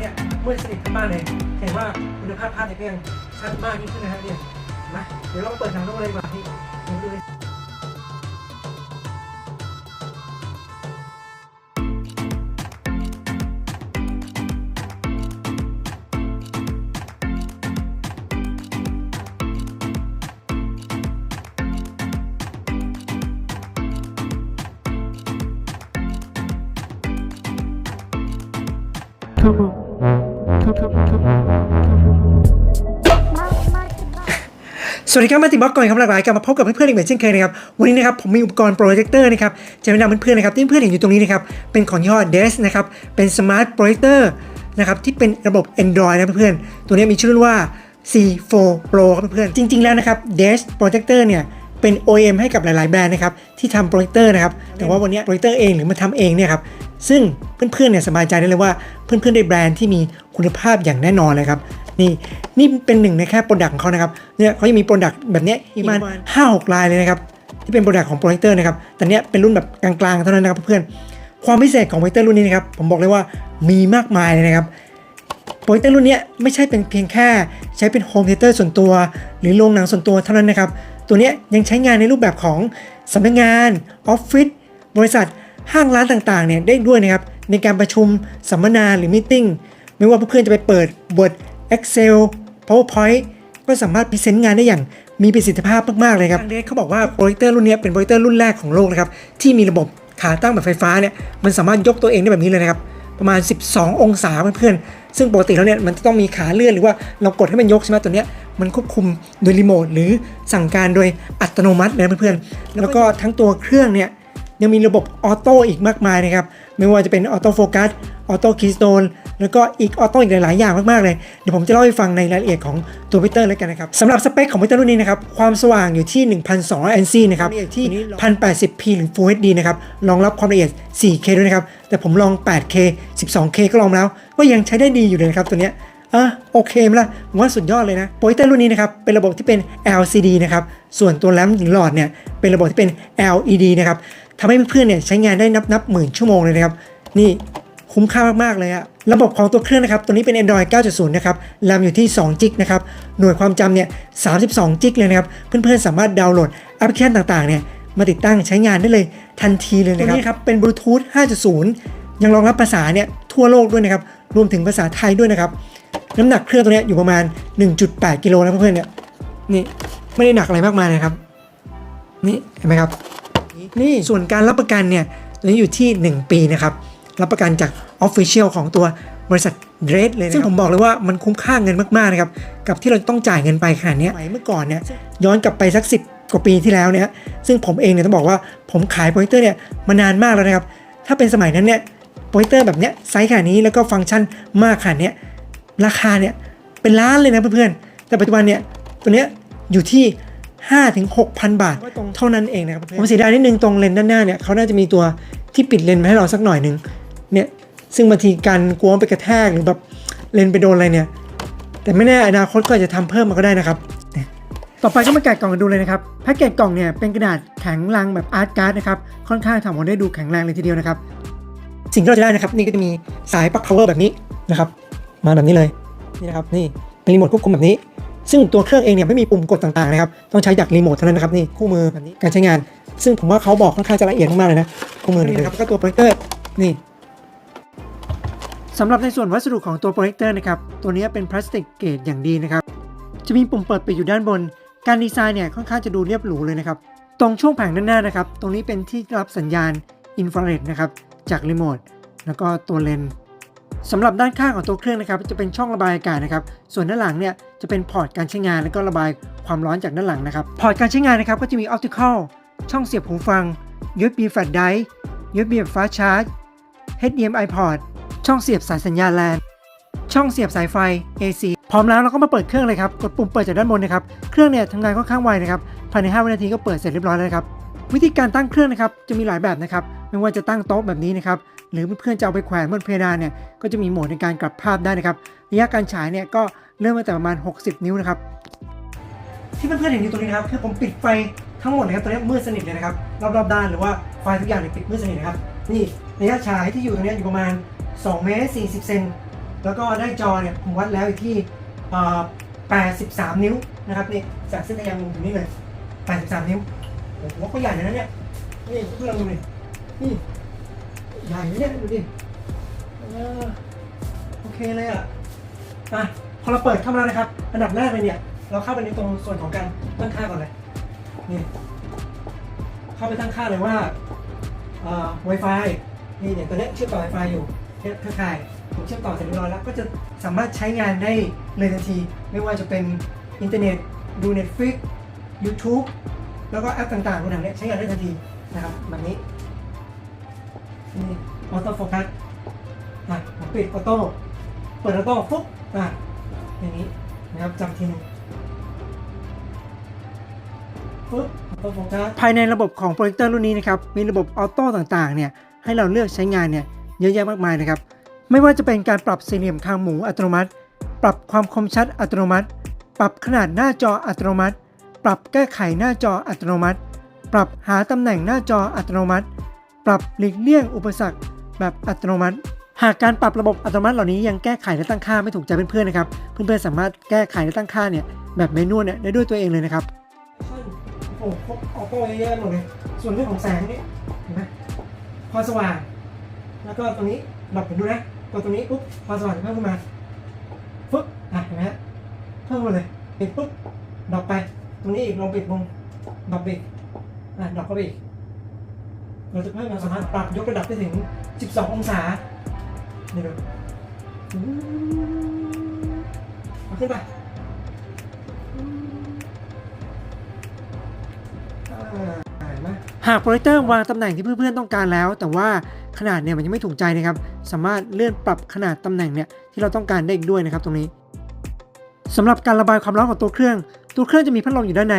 เนี่ยมืดสนิทขึ้นมากเลยเห็นว่าคุณภาพภาพเนี่ยยังชัดมากยิ่งขึ้นนะฮะเนี่ยนไหมเดี๋ยวเราเปิดหนังดูเลยดีกว่าพี่เดี๋ยวดูเลย สวัสดีครับมาติบล็อกก่อนครับหลากหลายกลับมาพบกับเพื่อนๆอีกเหมือนเช่นเคยนะครับวันนี้นะครับผมมีอุปกรณ์โปรเจคเตอร์นะครับจะแนะนำเพื่อนๆนะครับที่เพื่อนๆเห็นอยู่ตรงนี้นะครับเป็นของยี่ห้อ Des นะครับเป็นสมาร์ทโปรเจคเตอร์นะครับที่เป็นระบบ Android นะเพื่อนๆตัวนี้มีชื่อรุ่นว่า C4 Pro ครับเพื่อนๆจริง ๆแล้วนะครับ Des Projector เนี่ยเป็น OEM ให้กับหลาย ๆ แบรนด์นะครับที่ทำโปรเจคเตอร์นะครับแต่ว่าวันนี้โปรเจคเตอร์เองหรือมาทำเองเนี่ยครับ ซึ่งเพื่อนๆเนี่ยสบายใจได้เลยว่าเพื่อนๆได้แบรนด์ที่มีคุณภาพอย่างแน่นอนเลยครับนี่นี่เป็นหนึ่งในแค่โปรดักต์ของเขานะครับเนี่ยเขายังมีโปรดักต์แบบเนี้ยอีกประมาณห้าหกลายเลยนะครับที่เป็นโปรดักต์ของโปรเจคเตอร์นะครับแต่เนี้ยเป็นรุ่นแบบกลางๆเท่านั้นนะครับเพื่อนๆความพิเศษของโปรเจคเตอร์รุ่นนี้นะครับผมบอกเลยว่ามีมากมายเลยนะครับโปรเจคเตอร์รุ่นเนี้ยไม่ใช่เป็นเพียงแค่ใช้เป็นโฮมเทเตอร์ส่วนตัว หรือโรงหนังส่วนตัวเท่านั้นนะครับตัวเนี้ยยังใช้งานในรูปแบบของสำนักงานออฟฟิศบริษัท ห้างร้านต่างๆเนี่ยได้ด้วยนะครับในการประชุมสัมมนาหรือมิ팅ไม่ว่าเพื่อนๆจะไปเปิด Word Excel PowerPoint ก็สามารถพรีเซนต์งานได้อย่างมีประสิทธิภาพมากๆเลยครับเดเขาบอกว่าโปรเจคเตอร์รุ่นเนี้ยเป็นโปรเจคเตอร์รุ่นแรกของโลกนะครับที่มีระบบขาตั้งแบบไฟฟ้าเนี่ยมันสามารถยกตัวเองได้แบบนี้เลยนะครับประมาณ 12 องศาเพื่อนๆซึ่งปกติแล้วเนี่ยมันจะต้องมีขาเลื่อนหรือว่าเรากดให้มันยกใช่ไหมตัวเนี้ยมันควบคุมโดยรีโมทหรือสั่งการโดยอัตโนมัติเลยนะเพื่อนๆแล้วก็ทั้งตัวเครื่องเนี่ย ยังมีระบบออโต้อีกมากมายนะครับ ไม่ว่าจะเป็นออโต้โฟกัสออโต้คีย์สโตนแล้วก็อีกออโต้อีกหลาย ๆ อย่างมาก ๆ เลย เดี๋ยวผมจะเล่าให้ฟังในรายละเอียดของตัวพิเตอร์แล้วกันนะครับสำหรับสเปคของพิเตอร์รุ่นนี้นะครับ ความสว่างอยู่ที่ 1,200 NC นะครับที่ 1080p หรือ Full HD นะครับรองรับความละเอียด 4K ด้วยนะครับ แต่ผมลอง 8K 12K ก็ลองมาแล้ว ก็ยังใช้ได้ดีอยู่เลยนะครับตัวเนี้ยอะโอเคไหมล่ะผมว่าสุดยอดเลยนะโปรเจคเตอร์รุ่นนี้นะครับเป็นระบบที่เป็น LCD นะครับส่วนตัวแรมหรือหลอดเนี่ยเป็นระบบที่เป็น LED นะครับ ทำให้เพื่อนๆเนี่ยใช้งานได้นับนับหมื่นชั่วโมงเลยนะครับ นี่คุ้มค่ามากๆเลยอะระบบของตัวเครื่องนะครับตัวนี้เป็น Android 9.0 นะครับแรมอยู่ที่2 g กนะครับ หน่วยความจำเนี่ย 32 g กเลยนะครับ เพื่อนๆ สามารถดาวน์โหลดแอปพลิเคชันต่างๆ เนี่ย มาติดตั้งใช้งานได้เลยทันทีเลยนะครับตัวนี้ครับเป็นบลูทูธ5.0 ยังรองรับภาษาเนี่ยทั่วโลกด้วยนะครับ รวมถึงภาษาไทยด้วยนะครับ น้ำหนักเครื่องตัวเนี้ยอยู่ประมาณ 1.8 กิโลนะเพื่อนๆ เนี่ย นี่ไม่ได้หนักอะไรมากมายนะครับ นี่เห็นไหมครับ นี่ส่วนการรับประกันเนี่ยตัวนี้อยู่ที่ 1 ปีนะครับ รับประกันจาก Official ของตัวบริษัทเดรสเลยนะซึ่งผมบอกเลยว่ามันคุ้มค่าเงินมากๆนะครับกับที่เราต้องจ่ายเงินไปขนาดนี้ยเมื่อก่อนเนี่ยย้อนกลับไปสัก 10 กว่าปีที่แล้วเนี่ยซึ่งผมเองเนี่ยต้องบอกว่าผมขายโปรเจคเตอร์เนี่ยมานานมากแล้วนะครับถ้าเป็นสมัยนั้นเนี่ยโปรเจคเตอร์แบบเนี้ยไซส์ขนาดนี้แล้วก็ฟังก์ชันมากขนาดนี้ราคาเนี่ยเป็นล้านเลยนะเพื่อนๆแต่ปัจจุบันเนี่ยตัวเนี้ยอยู่ที่ 5ถึง6,000 บาท เท่านั้นเองนะครับผมเสียดายนิดนึงตรงเลนด้านหน้าเนี่ยเขาน่าจะมีตัวที่ปิดเลนมาให้เราสักหน่อยหนึ่งเนี่ยซึ่งบางทีการกลัวไปกระแทกหรือแบบเลนไปโดนอะไรเนี่ย แต่ไม่แน่อนาคตก็อาจจะทำเพิ่มมาก็ได้นะครับ ต่อไปก็มาแกะกล่องกันดูเลยนะครับแพ็กเกจกล่องเนี่ยเป็นกระดาษแข็งลังแบบอาร์ตการ์ดนะครับค่อนข้างทำออกมาได้ดูแข็งแรงเลยทีเดียวนะครับสิ่งที่เราจะได้นะครับนี่ก็จะมีสายปลั๊ก power แบบนี้นะครับมาแบบนี้เลยนี่นะครับนี่เป็นรีโมทควบคุมแบบนี้ ซึ่งตัวเครื่องเองเนี่ยไม่มีปุ่มกดต่างๆนะครับต้องใช้จากรีโมทเท่านั้นนะครับนี่คู่มือแบบนี้การใช้งาน ซึ่งผมว่าเขาบอกค่อนข้างจะละเอียดมากๆเลยนะคู่มือนี่นะครับก็ตัวโปรเจคเตอร์นี่สำหรับในส่วนวัสดุของตัวโปรเจคเตอร์นะครับตัวนี้เป็นพลาสติกเกรดอย่างดีนะครับจะมีปุ่มเปิดปิดอยู่ด้านบน การดีไซน์เนี่ยค่อนข้างจะดูเรียบหรูเลยนะครับตรงช่วงแผงด้านหน้านะครับตรงนี้เป็นที่รับสัญญาณอินฟราเรดนะครับจากรีโมทแล้วก็ตัวเลน สำหรับด้านข้างของตัวเครื่องนะครับจะเป็นช่องระบายอากาศนะครับ ส่วนด้านหลังเนี่ยจะเป็นพอร์ตการใช้งานแล้วก็ระบายความร้อนจากด้านหลังนะครับ พอร์ตการใช้งานนะครับก็จะมี optical ช่องเสียบหูฟัง USB flash drive USB แบบ fast charge HDMI port ช่องเสียบสายสัญญาณ LAN ช่องเสียบสายไฟ AC พร้อมแล้วเราก็มาเปิดเครื่องเลยครับ กดปุ่มเปิดจากด้านบนนะครับ เครื่องเนี่ยทำงานค่อนข้างไวนะครับ ภายใน 5 วินาทีก็เปิดเสร็จเรียบร้อยแล้วครับ วิธีการตั้งเครื่องนะครับ จะมีหลายแบบนะครับ ไม่ว่าจะตั้งโต๊ะแบบนี้นะครับ หรือเพื่อนๆจะเอาไปแขวนบนเพดานเนี่ยก็จะมีโหมดในการกลับภาพได้นะครับระยะการฉายเนี่ยก็เริ่มมาแต่ประมาณ 60 นิ้วนะครับที่เพื่อนๆเห็นอยู่ตรงนี้นะครับคือผมปิดไฟทั้งหมดนะครับตอนนี้มืดสนิทเลยนะครับรอบๆด้านหรือว่าไฟทุกอย่างเนี่ยปิดมืดสนิทนะครับนี่ระยะฉายที่อยู่ตรงนี้อยู่ประมาณ2เมตร40เซนแล้วก็ได้จอเนี่ยผมวัดแล้วอยู่ที่83 นิ้วนะครับนี่จากเส้นทางยางลงถึงนี่เลย83 นิ้วโอ้โหก็ใหญ่เลยนะเนี่ยนี่เพื่อนดูดินี่ ใหญ่เนี่ยดูดิโอเคเลยอะอะพอเราเปิดเข้ามาแล้วนะครับ อันดับแรกเลยเนี่ย เราเข้าไปในตรงส่วนของการตั้งค่าก่อนเลยนี่เข้าไปตั้งค่าเลยว่าเอ่อ Wi-Fi นี่เนี่ยตัวเนี้ยเชื่อมต่อ Wi-Fi อยู่เนี่ยเครือข่ายผมเชื่อมต่อเสร็จเรียบร้อยแล้วก็จะสามารถใช้งานได้เลยทันที ไม่ว่าจะเป็นอินเทอร์เน็ตดู Netflix YouTube แล้วก็แอปต่างๆพวกนั้นเนี่ยใช้งานได้ทันทีนะครับแบบนี้ ออโต้โฟกัสอะผมปิดออโต้เปิดออโต้ปุ๊บอะอย่างนี้นะครับจำทีหนึงปุ๊บออโต้โฟกัสภายในระบบของโปรเจคเตอร์รุ่นนี้นะครับมีระบบออโต้ต่างๆเนี่ยให้เราเลือกใช้งานเนี่ยเยอะแยะมากมายนะครับ ไม่ว่าจะเป็นการปรับสี่เหลี่ยมคางหมูอัตโนมัติ ปรับความคมชัดอัตโนมัติ ปรับขนาดหน้าจออัตโนมัติ ปรับแก้ไขหน้าจออัตโนมัติ ปรับหาตำแหน่งหน้าจออัตโนมัติ ปรับหลีกเลี่ยงอุปสรรค แบบอัตโนมัติ หากการปรับระบบอัตโนมัติเหล่านี้ยังแก้ไขและตั้งค่าไม่ถูกใจเพื่อนๆนะครับ เพื่อนๆสามารถแก้ไขและตั้งค่าเนี่ยแบบเมนูเนี่ยได้ด้วยตัวเองเลยนะครับโอ้โหออโต้เยอะๆหมดเลย ส่วนเรื่องของแสงนี่เห็นไหมพอสว่าง แล้วก็ตรงนี้ดับเห็นดูนะกดตรงนี้ปุ๊บพอสว่างเพิ่มขึ้นมาปุ๊บอะเห็นไหมฮะเพิ่มมาเลยปิดปุ๊บดับไป ตรงนี้อีกลองปิดลงดับปอีกอะดับเข้าไปอีก เราจะเพิ่มเราสามารถปรับยกระดับได้ถึง 12 องศาเดี๋ยดูเอาขึ้นไปอ่าเห็นไหมหากโปรเจคเตอร์วางตำแหน่งที่เพื่อนๆต้องการแล้ว แต่ว่าขนาดเนี่ยมันยังไม่ถูกใจนะครับ สามารถเลื่อนปรับขนาดตำแหน่งเนี่ยที่เราต้องการได้อีกด้วยนะครับตรงนี้สำหรับการระบายความร้อนของตัวเครื่อง ตัวเครื่องจะมีพัดลมอยู่ด้านใน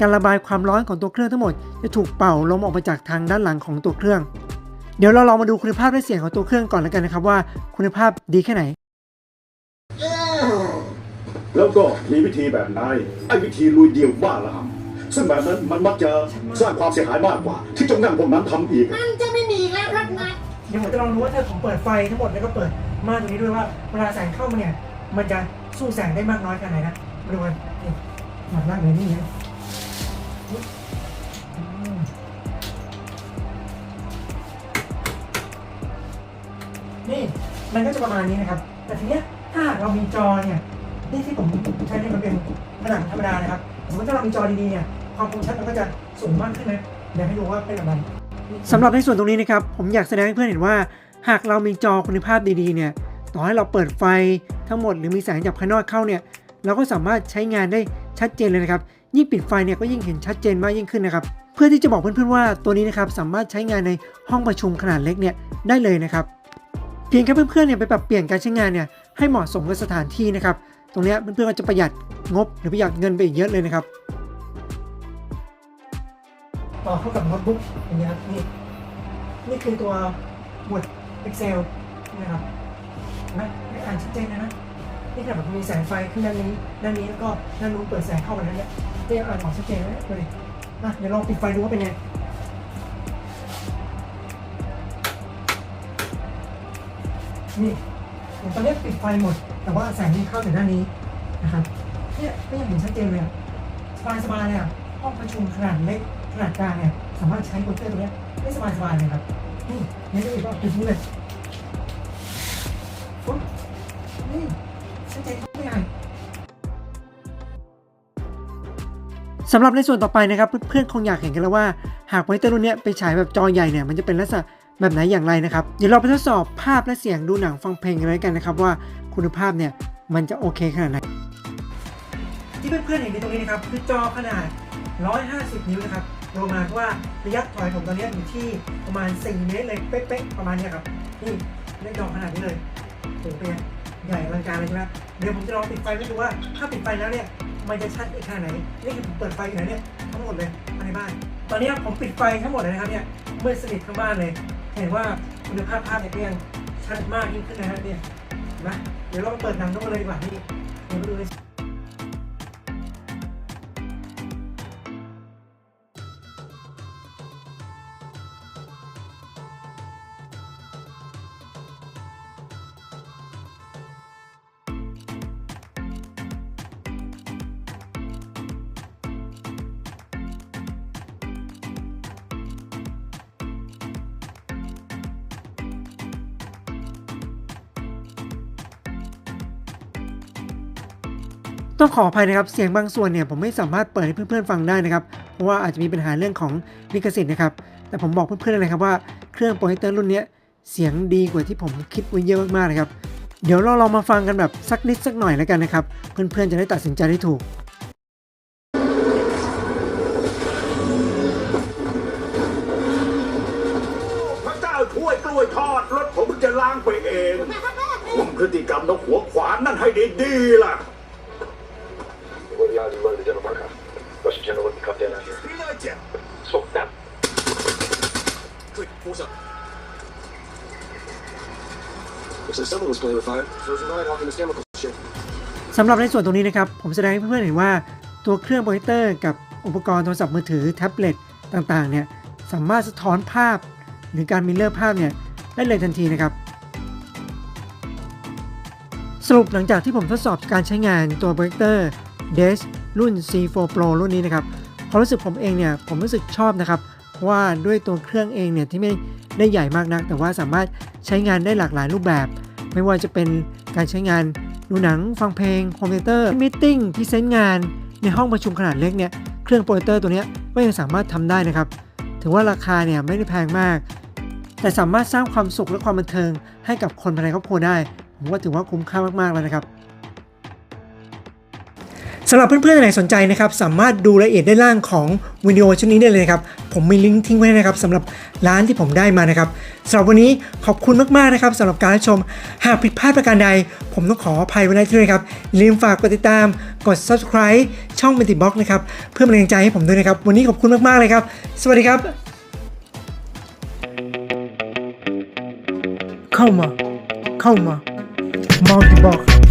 การระบายความร้อนของตัวเครื่องทั้งหมดจะถูกเป่าลมออกมาจากทางด้านหลังของตัวเครื่อง เดี๋ยวเราลองมาดูคุณภาพและเสียงของตัวเครื่องก่อนแล้วกันนะครับว่าคุณภาพดีแค่ไหน แล้วก็มีวิธีแบบนายไอ้วิธีลุยเดียวบ้าละครับซึ่งแบบนั้นมันมักจะสร้างความเสียหายมากกว่า ที่เจงนั่งพวกนั้นทำอีก มันจะไม่มีแล้วครับนะเดี๋ยวผมจะลองดูว่าถ้าผมเปิดไฟทั้งหมดแล้วก็เปิดม่านตรงนี้ด้วยว่าเวลาแสงเข้ามาเนี่ย มันจะสู้แสงได้มากน้อยแค่ไหนนะมาดูกันนี่หนักมากเลยนี่นะ นี่มันก็จะประมาณนี้นะครับ แต่ทีเนี้ยถ้าหากเรามีจอเนี่ยนี่ที่ผมใช้เนี่ยมันเป็นผนังธรรมดานะครับสมมติถ้าเรามีจอดีๆเนี่ยความคมชัดมันก็จะสูงมากขึ้นนะเดี๋ยวให้ดูว่าเป็นอะไรสำหรับในส่วนตรงนี้นะครับผมอยากแสดงให้เพื่อนเห็นว่า หากเรามีจอคุณภาพดีๆเนี่ยต่อให้เราเปิดไฟทั้งหมดหรือมีแสงจากภายนอกเข้าเนี่ยเราก็สามารถใช้งานได้ชัดเจนเลยนะครับยิ่งปิดไฟเนี่ยก็ยิ่งเห็นชัดเจนมากยิ่งขึ้นนะครับเพื่อที่จะบอกเพื่อนๆว่าตัวนี้นะครับสามารถใช้งานในห้องประชุมขนาดเล็กเนี่ยได้เลยนะครับ เพียงแค่เพื่อนๆเนี่ยไปปรับเปลี่ยนการใช้งานเนี่ยให้เหมาะสมกับสถานที่นะครับ ตรงนี้เพื่อนๆก็จะประหยัดงบหรือประหยัดเงินไปอีกเยอะเลยนะครับต่อเข้ากับโน้ตบุ๊กอย่างเงี้ยครับนี่นี่คือตัว Word Excel นะครับเห็นไหมอ่านชัดเจนเลยนะนี่ขนาดแบบมีแสงไฟขึ้นด้านนี้ด้านนี้แล้วก็ด้านนู้นเปิดแสงเข้ามาแล้วเนี่ยก็ยังอ่านออกชัดเจนเลยดูดินะเดี๋ยวลองปิดไฟดูว่าเป็นไง นี่ผมตอนนี้ปิดไฟหมด แต่ว่าแสงนี่เข้าถึงด้านนี้นะครับเนี่ยก็ยังเห็นชัดเจนเลยอะสบายสบายเลยอะห้องประชุมขนาดเล็กขนาดกลางเนี่ยสามารถใช้โปรเจคเตอร์ตัวเนี้ได้สบายสบายๆเลยครับนี่นี่ดูอีกรอบจุดนี้เลยปุ๊บนี่ชัดเจนไม่ใหญ่สำหรับในส่วนต่อไปนะครับ เพื่อนๆคงอยากเห็นกันแล้วว่า หากโปรเจคเตอร์รุ่นเนี้ยไปฉายแบบจอใหญ่เนี่ยมันจะเป็นลักษณะ แบบไหนอย่างไรนะครับ เดี๋ยวเราไปทดสอบภาพและเสียงดูหนังฟังเพลงกันเลยกันนะครับ ว่าคุณภาพเนี่ยมันจะโอเคขนาดไหน ที่เพื่อนๆเห็นในตรงนี้นะครับคือจอขนาด 150 นิ้วนะครับโรมาว่าระยะถอยผมตอนนี้อยู่ที่ประมาณ 4 เมตรเลยเป๊ะๆประมาณนี้ครับนี่ได้จอขนาดนี้เลยโอ้โหเป็นใหญ่อลังการเลยใช่ไหมเดี๋ยวผมจะลองปิดไฟให้ดูว่าถ้าปิดไฟแล้วเนี่ยมันจะชัดอีกขนาดไหนนี่คือผมเปิดไฟอยู่ไหนเนี่ยทั้งหมดเลยภายในบ้าน ตอนนี้ผมปิดไฟทั้งหมดเลยนะครับเนี่ยมืดสนิททั้งบ้านเลย เห็นว่าคุณภาพภาพเนี่ยก็ยังชัดมากยิ่งขึ้นนะฮะเนี่ยนะเดี๋ยวเราเปิดหนังกันเลยดีกว่านี่เดี๋ยวไปดูเลย ต้องขออภัยนะครับ เสียงบางส่วนเนี่ยผมไม่สามารถเปิดให้เพื่อนๆฟังได้นะครับ เพราะว่าอาจจะมีปัญหาเรื่องของลิขสิทธิ์นะครับ แต่ผมบอกเพื่อนๆเลยครับว่าเครื่องโปรเจคเตอร์รุ่นนี้เสียงดีกว่าที่ผมคิดไว้เยอะมากๆนะครับ เดี๋ยวเราลองมาฟังกันแบบสักนิดสักหน่อยแล้วกันนะครับ เพื่อนๆจะได้ตัดสินใจได้ถูกพระเจ้าช่วยกล้วยทอดรถผมจะล้างไปเองคุมพฤติกรรมนกหัวขวานนั่นให้ดีๆล่ะ What y'all do, the general marker. What's the general when you come down out here? So that. Quick, force up. Looks like someone was playing with fire. There's a night off in this chemical shit. สำหรับในส่วนตรงนี้นะครับ ผมแสดงให้เพื่อนๆเห็นว่าตัวเครื่องโปรเจคเตอร์กับอุปกรณ์โทรศัพท์มือถือแท็บเล็ตต่างๆเนี่ยสามารถสะท้อนภาพ หรือการมิเลอร์ภาพเนี่ยได้เลยทันทีนะครับ สรุปหลังจากที่ผมทดสอบการใช้งานตัวโปรเจคเตอร์ DES รุ่น C4 Pro รุ่นนี้นะครับความรู้สึกผมเองเนี่ยผมรู้สึกชอบนะครับเพราะว่าด้วยตัวเครื่องเองเนี่ยที่ไม่ได้ใหญ่มากนัก แต่ว่าสามารถใช้งานได้หลากหลายรูปแบบ ไม่ว่าจะเป็นการใช้งานดูหนังฟังเพลงคอมพิวเตอร์มิ팅พรีเซนต์งานในห้องประชุมขนาดเล็กเนี่ยเครื่องโปรเจคเตอร์ตัวนี้ก็ยังสามารถทำได้นะครับ ถือว่าราคาเนี่ยไม่ได้แพงมาก แต่สามารถสร้างความสุขและความบันเทิงให้กับคนภายในครอบครัวได้ ผมว่าถือว่าคุ้มค่ามากๆแล้วนะครับ สำหรับเพื่อนๆท่านไหนสนใจนะครับสามารถดูรายละเอียดด้านล่างของวิดีโอชุดนี้ได้เลยนะครับผมมีลิงก์ทิ้งไว้นะครับสำหรับร้านที่ผมได้มานะครับสำหรับวันนี้ขอบคุณมากๆนะครับสำหรับการรับชม หากผิดพลาดประการใด ผมต้องขออภัยไว้ณที่นี้ครับลืมฝากกดติดตามกด subscribe ช่อง m e n t i Box นะครับเพื่อเป็นกำลังใจให้ผมด้วยนะครับ วันนี้ขอบคุณมากๆเลยครับ สวัสดีครับ เข้ามา เข้ามา Multi Box